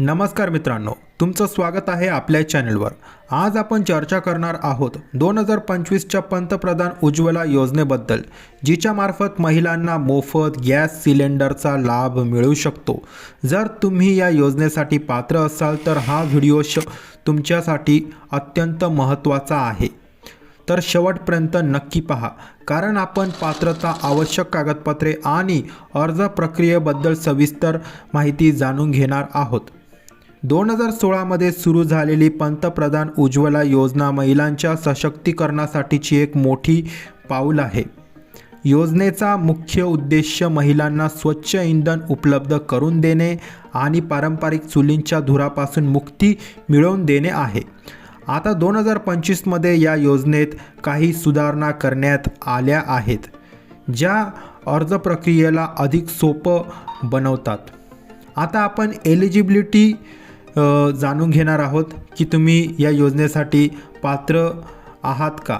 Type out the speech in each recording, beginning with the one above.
नमस्कार मित्रांनो तुमचं स्वागत आहे आपल्या चॅनलवर. आज आपण चर्चा करणार आहोत दोन हजार पंचवीसच्या पंतप्रधान उज्ज्वला योजनेबद्दल जिच्या मार्फत महिलांना मोफत गॅस सिलेंडरचा लाभ मिळू शकतो. जर तुम्ही या योजनेसाठी पात्र असाल तर हा व्हिडिओ श तुमच्यासाठी अत्यंत महत्त्वाचा आहे. तर शेवटपर्यंत नक्की पहा कारण आपण पात्रता आवश्यक कागदपत्रे आणि अर्ज प्रक्रियेबद्दल सविस्तर माहिती जाणून घेणार आहोत. दोन हजार सोळामध्ये सुरू झालेली पंतप्रधान उज्ज्वला योजना महिलांच्या सशक्तीकरणासाठीची एक मोठी पाऊल आहे. योजनेचा मुख्य उद्देश महिलांना स्वच्छ इंधन उपलब्ध करून देणे आणि पारंपरिक चुलींच्या धुरापासून मुक्ती मिळवून देणे आहे. आता दोन हजार पंचवीसमध्ये या योजनेत काही सुधारणा करण्यात आल्या आहेत ज्या अर्ज प्रक्रियेला अधिक सोपं बनवतात. आता आपण एलिजिबिलिटी जाणून घेणार आहोत की तुम्ही या योजनेसाठी पात्र आहात का?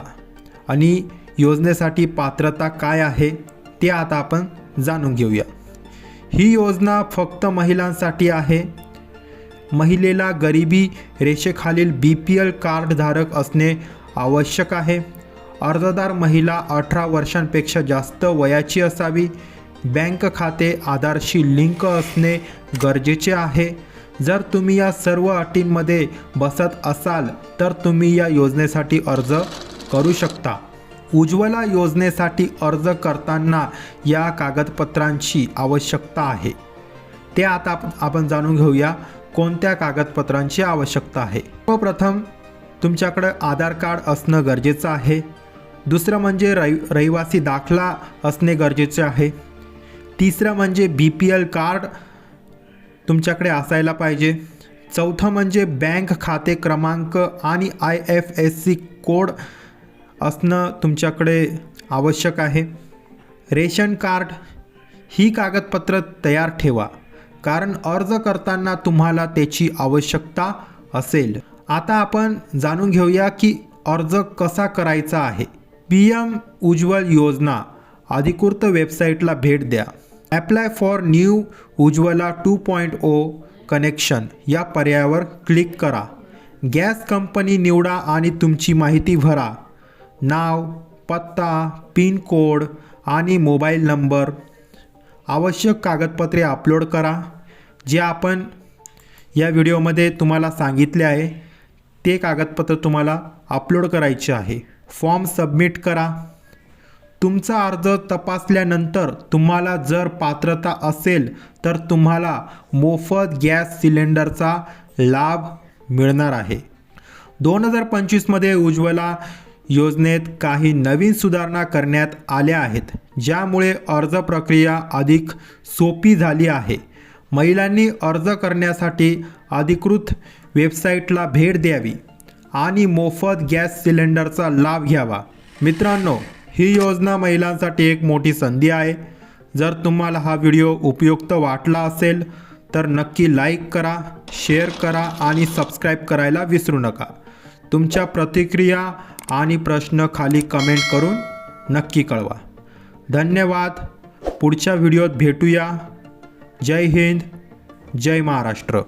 आणि योजनेसाठी पात्रता काय आहे ते आता आपण जाणून घेऊया. ही योजना फक्त महिलांसाठी आहे. महिलेला गरिबी रेषेखालील बी पी एल कार्डधारक असणे आवश्यक आहे. अर्जदार महिला अठरा वर्षांपेक्षा जास्त वयाची असावी. बँक खाते आधारशी लिंक असणे गरजेचे आहे. जर तुम्ही या सर्व अटींमध्ये बसत असाल तर तुम्ही या योजनेसाठी अर्ज करू शकता. उज्ज्वला योजनेसाठी अर्ज करताना या कागदपत्रांची आवश्यकता आहे. ते आता आपण जाणून घेऊया कोणत्या कागदपत्रांची आवश्यकता आहे. सर्वप्रथम तुमच्याकडं आधार कार्ड असणं गरजेचं आहे. दुसरं म्हणजे रहि रहिवासी दाखला असणे गरजेचे आहे. तिसरं म्हणजे बी पी एल कार्ड तुमच्याकडे असायला पाहिजे. चौथं म्हणजे बँक खाते क्रमांक आणि I F S C code असणं तुमच्याकडे आवश्यक आहे. रेशन कार्ड ही कागदपत्र तयार ठेवा कारण अर्ज करताना तुम्हाला त्याची आवश्यकता असेल. आता आपण जाणून घेऊया की अर्ज कसा करायचा आहे. पी एम उज्ज्वल योजना अधिकृत वेबसाईटला भेट द्या. Apply for new Ujjwala two point O connection या पर्यायावर क्लिक करा. गॅस कंपनी निवडा आणि तुमची माहिती भरा. नाव पत्ता पिन कोड आणि मोबाईल नंबर आवश्यक कागदपत्रे अपलोड करा. जे आपण या व्हिडिओमध्ये तुम्हाला सांगितले आहे ते कागदपत्र तुम्हाला अपलोड करायचे आहे. फॉर्म सबमिट करा. तुमचा अर्ज तपासल्यानंतर तुम्हाला जर पात्रता असेल तर तुम्हाला मोफत गॅस सिलेंडरचा लाभ मिळणार आहे. दोन हजार पंचवीसमध्ये उज्ज्वला योजनेत काही नवीन सुधारणा करण्यात आल्या आहेत ज्यामुळे अर्ज प्रक्रिया अधिक सोपी झाली आहे. महिलांनी अर्ज करण्यासाठी अधिकृत वेबसाईटला भेट द्यावी आणि मोफत गॅस सिलेंडरचा लाभ घ्यावा. मित्रांनो ही योजना महिलांसाठी एक मोठी संधी आहे. जर तुम्हाला हा व्हिडिओ उपयुक्त वाटला असेल तर नक्की लाईक करा शेअर करा आणि सबस्क्राईब करायला विसरू नका. तुमच्या प्रतिक्रिया आणि प्रश्न खाली कमेंट करून नक्की कळवा. धन्यवाद. पुढच्या व्हिडिओत भेटूया. जय हिंद. जय महाराष्ट्र.